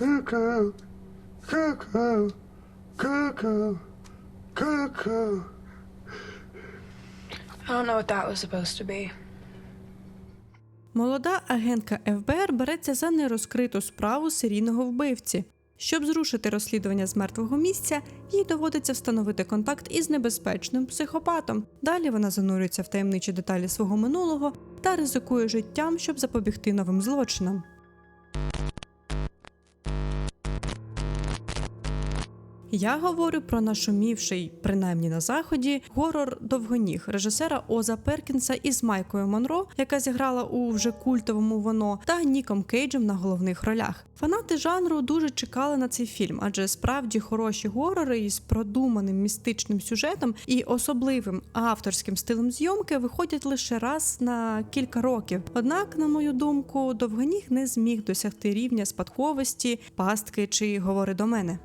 Cuckoo, cuckoo, cuckoo, cuckoo. I don't know what that was supposed to be. Молода агентка ФБР береться за нерозкриту справу серійного вбивці. Щоб зрушити розслідування з мертвого місця, їй доводиться встановити контакт із небезпечним психопатом. Далі вона занурюється в таємничі деталі свого минулого та ризикує життям, щоб запобігти новим злочинам. Я говорю про нашумівший, принаймні на заході, горор довгоніг режисера Оза Перкінса із Майкою Монро, яка зіграла у вже культовому воно, та Ніком Кейджем на головних ролях. Фанати жанру дуже чекали на цей фільм, адже справді хороші горори із продуманим містичним сюжетом і особливим авторським стилем зйомки виходять лише раз на кілька років. Однак, на мою думку, довгоніг не зміг досягти рівня спадковості, пастки чи говори до мене.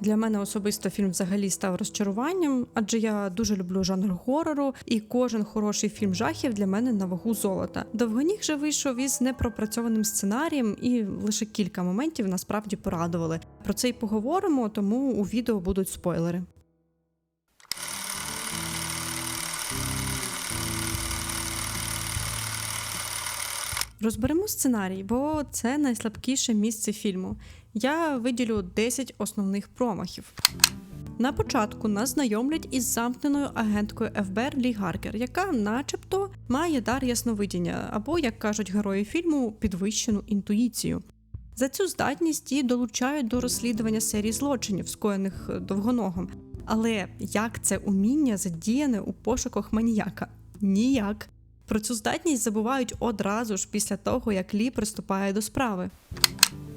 Для мене особисто фільм взагалі став розчаруванням, адже я дуже люблю жанр горору, і кожен хороший фільм жахів для мене на вагу золота. Довгоніг же вийшов із непропрацьованим сценарієм, і лише кілька моментів насправді порадували. Про це й поговоримо, тому у відео будуть спойлери. Розберемо сценарій, бо це найслабкіше місце фільму. Я виділю 10 основних промахів. На початку нас знайомлять із замкненою агенткою ФБР Лі Гаркер, яка, начебто, має дар ясновидіння, або, як кажуть герої фільму, підвищену інтуїцію. За цю здатність її долучають до розслідування серії злочинів, скоєних довгоногом. Але як це уміння задіяне у пошуках маніяка? Ніяк. Про цю здатність забувають одразу ж після того, як Лі приступає до справи.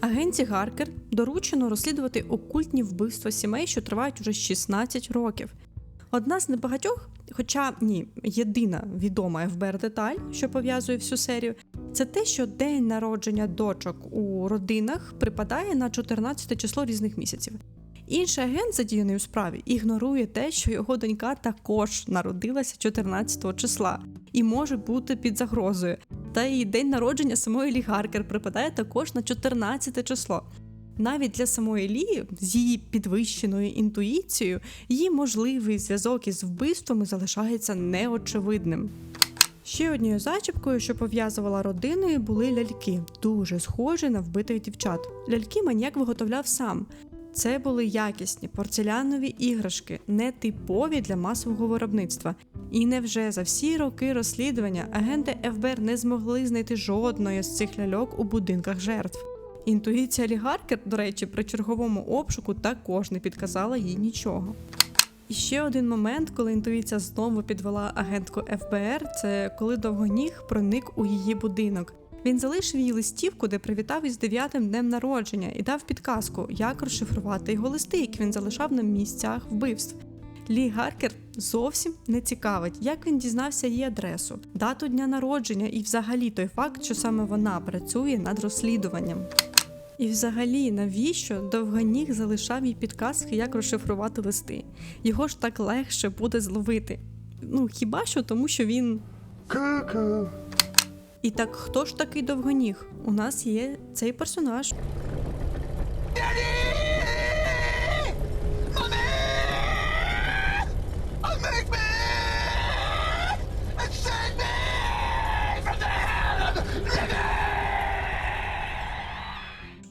Агенті Гаркер доручено розслідувати окультні вбивства сімей, що тривають уже 16 років. Одна з небагатьох, хоча ні, єдина відома ФБР деталь, що пов'язує всю серію, це те, що день народження дочок у родинах припадає на 14 число різних місяців. Інший агент, задіяний у справі, ігнорує те, що його донька також народилася 14 числа і може бути під загрозою. Та її день народження самої Лі Гаркер припадає також на 14 число. Навіть для самої Лі з її підвищеною інтуїцією її можливий зв'язок із вбивствами залишається неочевидним. Ще однією зачіпкою, що пов'язувала родини, були ляльки, дуже схожі на вбитих дівчат. Ляльки маніяк виготовляв сам. Це були якісні порцелянові іграшки, не типові для масового виробництва. І невже за всі роки розслідування агенти ФБР не змогли знайти жодної з цих ляльок у будинках жертв. Інтуїція Лі до речі, при черговому обшуку також не підказала їй нічого. І ще один момент, коли інтуїція знову підвела агентку ФБР, це коли довгоніг проник у її будинок. Він залишив їй листівку, де привітав із дев'ятим днем народження і дав підказку, як розшифрувати його листи, які він залишав на місцях вбивств. Лі Гаркер зовсім не цікавить, як він дізнався її адресу, дату дня народження і взагалі той факт, що саме вона працює над розслідуванням. І взагалі, навіщо довгоніг залишав їй підказки, як розшифрувати листи? Його ж так легше буде зловити. Ну хіба що тому, що він Cuckoo. І так хто ж такий довгоніг? У нас є цей персонаж.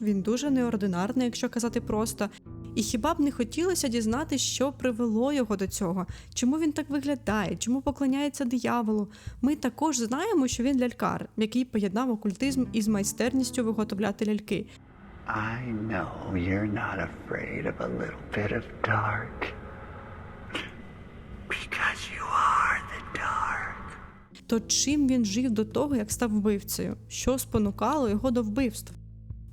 Він дуже неординарний, якщо казати просто. І хіба б не хотілося дізнатися, що привело його до цього? Чому він так виглядає? Чому поклоняється дияволу? Ми також знаємо, що він лялькар, який поєднав окультизм із майстерністю виготовляти ляльки. I know you're not afraid of a little bit of dark. Because you are the dark. То чим він жив до того, як став вбивцею? Що спонукало його до вбивств?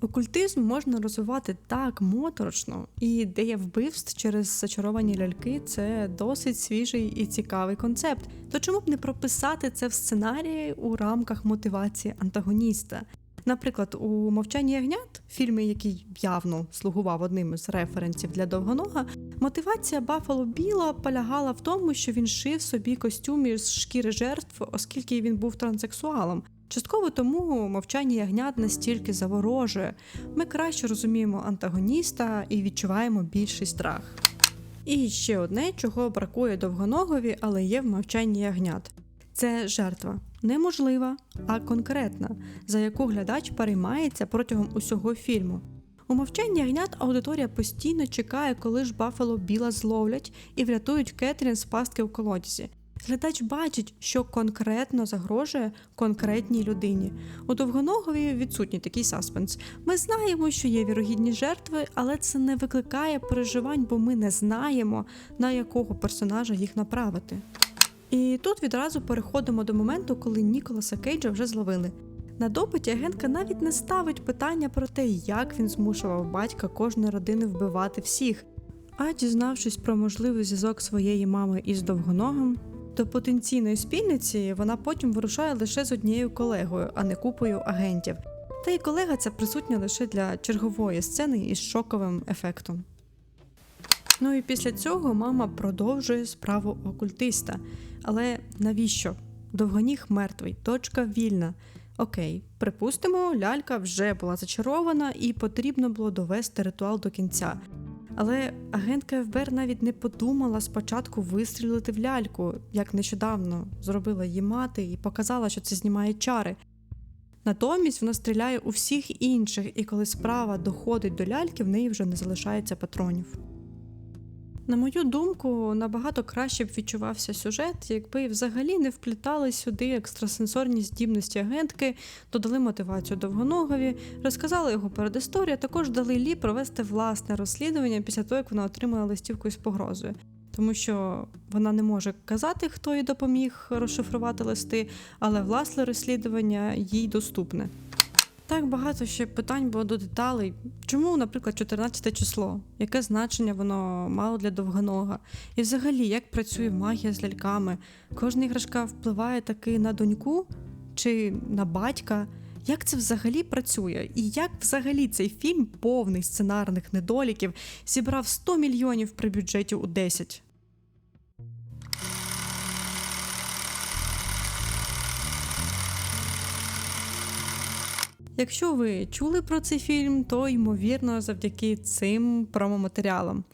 Окультизм можна розвивати так моторошно, і ідея вбивств через зачаровані ляльки це досить свіжий і цікавий концепт. То чому б не прописати це в сценарії у рамках мотивації антагоніста? Наприклад, у Мовчанні ягнят, фільмі, який явно слугував одним із референсів для довгонога, мотивація Баффало Біла полягала в тому, що він шив собі костюм із шкіри жертв, оскільки він був транссексуалом. Частково тому мовчання ягнят настільки заворожує. Ми краще розуміємо антагоніста і відчуваємо більший страх. І ще одне, чого бракує довгоногові, але є в мовчанні ягнят. Це жертва неможлива, а конкретна, за яку глядач переймається протягом усього фільму. У мовчанні ягнят аудиторія постійно чекає, коли ж Баффало Біла зловлять і врятують Кетрін з пастки у колодязі. Глядач бачить, що конкретно загрожує конкретній людині. У довгоногові відсутній такий саспенс. Ми знаємо, що є вірогідні жертви, але це не викликає переживань, бо ми не знаємо, на якого персонажа їх направити. І тут відразу переходимо до моменту, коли Ніколаса Кейджа вже зловили. На допиті агентка навіть не ставить питання про те, як він змушував батька кожної родини вбивати всіх. А дізнавшись про можливий зв'язок своєї мами із довгоногим, до потенційної спільниці вона потім вирушає лише з однією колегою, а не купою агентів. Та й колега ця присутня лише для чергової сцени із шоковим ефектом. Ну і після цього мама продовжує справу окультиста. Але навіщо? Довгоніг мертвий, точка вільна. Окей, припустимо, лялька вже була зачарована і потрібно було довести ритуал до кінця. Але агентка ФБР навіть не подумала спочатку вистрілити в ляльку, як нещодавно зробила її мати і показала, що це знімає чари. Натомість вона стріляє у всіх інших, і коли справа доходить до ляльки, в неї вже не залишається патронів. На мою думку, набагато краще б відчувався сюжет, якби взагалі не вплітали сюди екстрасенсорні здібності агентки, додали мотивацію довгоногові, розказали його передісторію, також дали Лі провести власне розслідування після того, як вона отримала листівку із погрозою. Тому що вона не може казати, хто їй допоміг розшифрувати листи, але власне розслідування їй доступне. Так багато ще питань було до деталей. Чому, наприклад, 14 число? Яке значення воно мало для довгонога? І взагалі, як працює магія з ляльками? Кожна іграшка впливає таки на доньку чи на батька? Як це взагалі працює? І як взагалі цей фільм, повний сценарних недоліків, зібрав 100 мільйонів при бюджеті у 10? Якщо ви чули про цей фільм, то ймовірно завдяки цим промоматеріалам.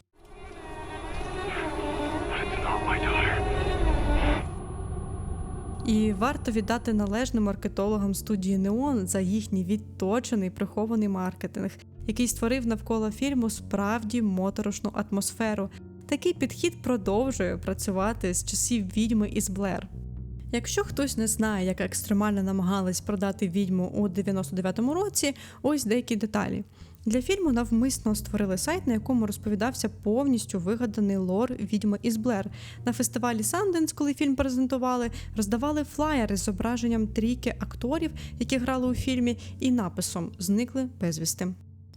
І варто віддати належне маркетологам студії Неон за їхній відточений прихований маркетинг, який створив навколо фільму справді моторошну атмосферу. Такий підхід продовжує працювати з часів відьми із Блер. Якщо хтось не знає, як екстремально намагались продати відьму у 99-му році, ось деякі деталі. Для фільму навмисно створили сайт, на якому розповідався повністю вигаданий лор відьми із Блер. На фестивалі Санденс, коли фільм презентували, роздавали флаєри з зображенням трійки акторів, які грали у фільмі, і написом Зникли безвісти.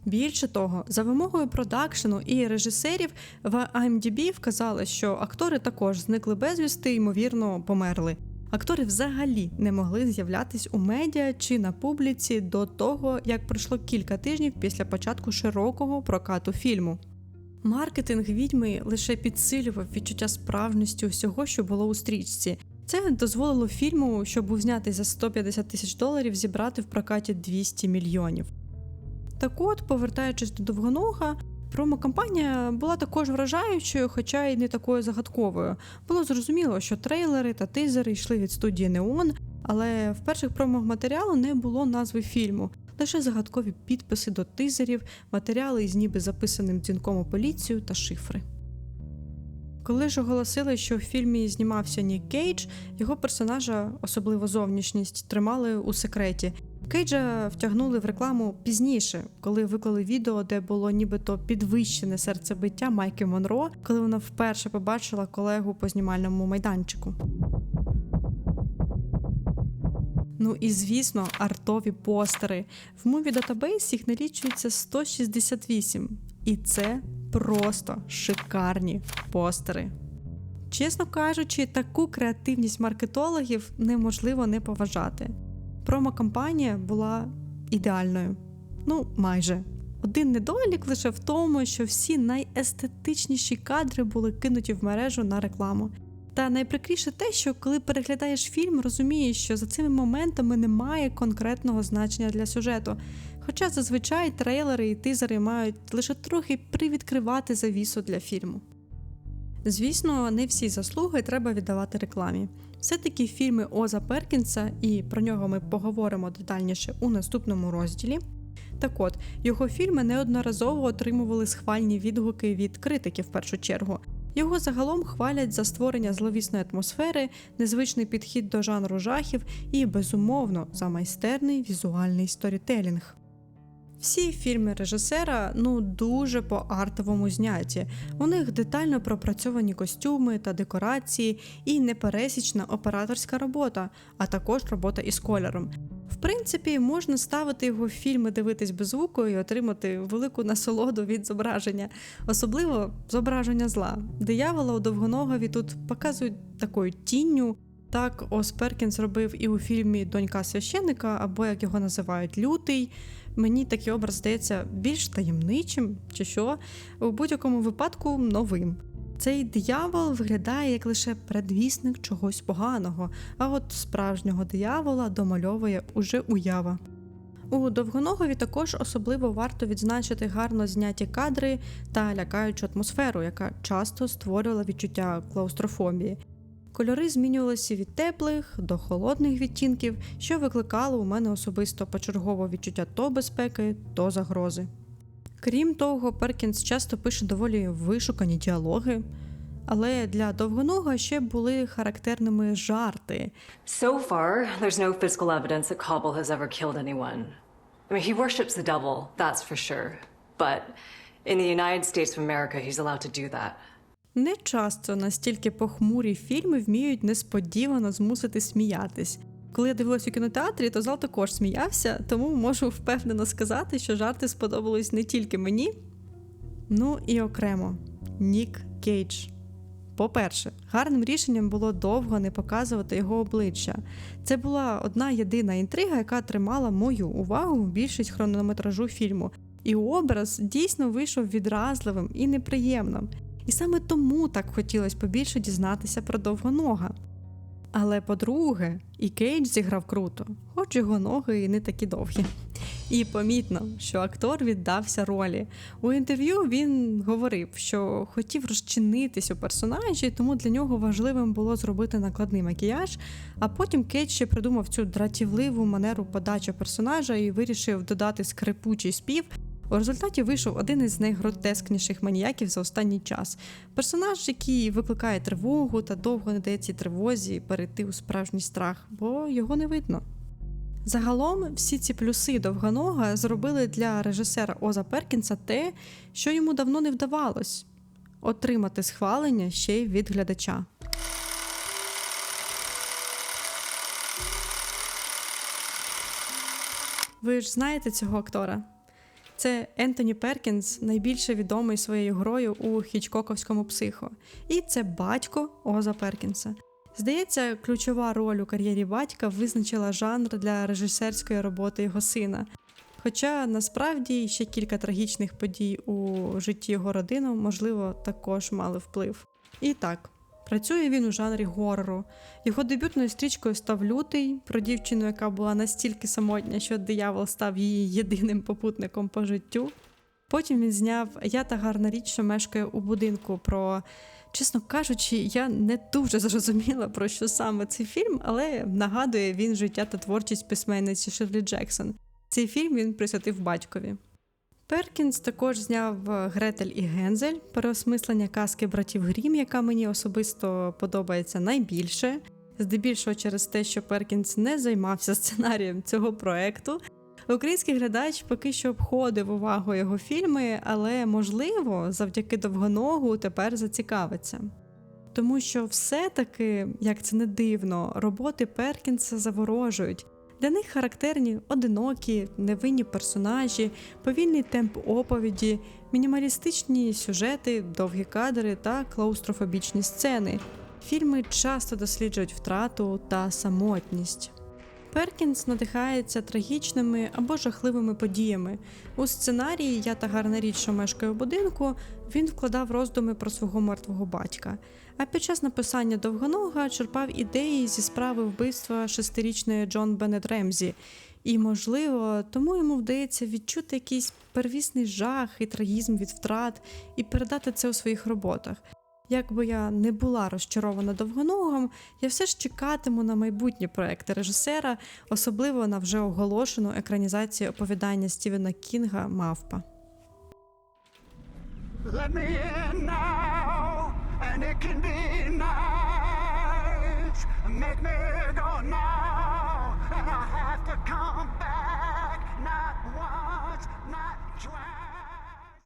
Більше того, за вимогою продакшену і режисерів в IMDb вказали, що актори також зникли безвісти, ймовірно, померли. Актори взагалі не могли з'являтись у медіа чи на публіці до того, як пройшло кілька тижнів після початку широкого прокату фільму. Маркетинг відьми лише підсилював відчуття справжності усього, що було у стрічці. Це дозволило фільму, що був знятий за 150 тисяч доларів, зібрати в прокаті 200 мільйонів. Так от, повертаючись до довгонога, промокампанія була також вражаючою, хоча й не такою загадковою. Було зрозуміло, що трейлери та тизери йшли від студії Неон, але в перших промоматеріалу не було назви фільму, лише загадкові підписи до тизерів, матеріали із ніби записаним дзвінком у поліцію та шифри. Коли ж оголосили, що в фільмі знімався Нік Кейдж, його персонажа, особливо зовнішність, тримали у секреті. Кейджа втягнули в рекламу пізніше, коли виклали відео, де було нібито підвищене серцебиття Майки Монро, коли вона вперше побачила колегу по знімальному майданчику. Ну і звісно, артові постери. В Movie Database їх налічується 168, і це просто шикарні постери. Чесно кажучи, таку креативність маркетологів неможливо не поважати. Промокампанія була ідеальною. Ну, майже. Один недолік лише в тому, що всі найестетичніші кадри були кинуті в мережу на рекламу. Та найприкріше те, що коли переглядаєш фільм, розумієш, що за цими моментами немає конкретного значення для сюжету. Хоча зазвичай трейлери і тизери мають лише трохи привідкривати завісу для фільму. Звісно, не всі заслуги треба віддавати рекламі. Все-таки фільми Оза Перкінса, і про нього ми поговоримо детальніше у наступному розділі. Так от, його фільми неодноразово отримували схвальні відгуки від критиків в першу чергу. Його загалом хвалять за створення зловісної атмосфери, незвичний підхід до жанру жахів і, безумовно, за майстерний візуальний сторітелінг. Всі фільми режисера ну дуже по-артовому зняті. У них детально пропрацьовані костюми та декорації і непересічна операторська робота, а також робота із кольором. В принципі, можна ставити його фільми дивитись без звуку і отримати велику насолоду від зображення, особливо зображення зла. Диявола у довгоногові тут показують такою тінню. Так, Ос Перкінс робив і у фільмі Донька священника, або як його називають Лютий. Мені такий образ здається більш таємничим, чи що, у будь-якому випадку новим. Цей диявол виглядає як лише предвісник чогось поганого, а от справжнього диявола домальовує уже уява. У довгоногові також особливо варто відзначити гарно зняті кадри та лякаючу атмосферу, яка часто створювала відчуття клаустрофобії. Кольори змінювалися від теплих до холодних відтінків, що викликало у мене особисто почергово відчуття то безпеки, то загрози. Крім того, Перкінс часто пише доволі вишукані діалоги, але для довгонога ще були характерними жарти. So far, there's no physical evidence that Kabul has ever killed anyone. I mean, he worships the devil, that's for sure. But in the United States of America, he's allowed to do that. Не часто настільки похмурі фільми вміють несподівано змусити сміятись. Коли я дивилась у кінотеатрі, то зал також сміявся, тому можу впевнено сказати, що жарти сподобались не тільки мені. Ну і окремо Нік Кейдж. По-перше, гарним рішенням було довго не показувати його обличчя. Це була одна єдина інтрига, яка тримала мою увагу більшість хронометражу фільму. І образ дійсно вийшов відразливим і неприємним. І саме тому так хотілося побільше дізнатися про довгонога. Але по-друге, і Кейдж зіграв круто, хоч його ноги і не такі довгі. І помітно, що актор віддався ролі. У інтерв'ю він говорив, що хотів розчинитись у персонажі, тому для нього важливим було зробити накладний макіяж. А потім Кейдж ще придумав цю дратівливу манеру подачі персонажа і вирішив додати скрипучий спів. У результаті вийшов один із найгротескніших маніяків за останній час. Персонаж, який викликає тривогу та довго не дає цій тривозі перейти у справжній страх, бо його не видно. Загалом всі ці плюси довгонога зробили для режисера Оза Перкінса те, що йому давно не вдавалось отримати схвалення ще й від глядача. Ви ж знаєте цього актора? Це Ентоні Перкінс, найбільше відомий своєю грою у хічкоковському психо. І це батько Оза Перкінса. Здається, ключова роль у кар'єрі батька визначила жанр для режисерської роботи його сина. Хоча насправді ще кілька трагічних подій у житті його родини, можливо, також мали вплив. І так, працює він у жанрі горору. Його дебютною стрічкою став лютий про дівчину, яка була настільки самотня, що диявол став її єдиним попутником по життю. Потім він зняв Я та гарна річ, що мешкає у будинку. Про, чесно кажучи, я не дуже зрозуміла про що саме цей фільм, але нагадує він життя та творчість письменниці Ширлі Джексон. Цей фільм він присвятив батькові. Перкінс також зняв Гретель і Гензель, переосмислення казки братів Грім, яка мені особисто подобається найбільше, здебільшого через те, що Перкінс не займався сценарієм цього проекту. Український глядач поки що обходив увагу його фільми, але можливо, завдяки довгоногу тепер зацікавиться. Тому що все-таки, як це не дивно, роботи Перкінса заворожують. Для них характерні одинокі, невинні персонажі, повільний темп оповіді, мінімалістичні сюжети, довгі кадри та клаустрофобічні сцени. Фільми часто досліджують втрату та самотність. Перкінс надихається трагічними або жахливими подіями. У сценарії Я та гарна річ, що мешкає у будинку, він вкладав роздуми про свого мертвого батька. А під час написання довгонога черпав ідеї зі справи вбивства шестирічної Джон Беннет Ремзі. І, можливо, тому йому вдається відчути якийсь первісний жах і трагізм від втрат і передати це у своїх роботах. Якби я не була розчарована довгоногом, я все ж чекатиму на майбутні проекти режисера, особливо на вже оголошену екранізацію оповідання Стівена Кінга Мавпа. Let me. Make me go now, and I have to come.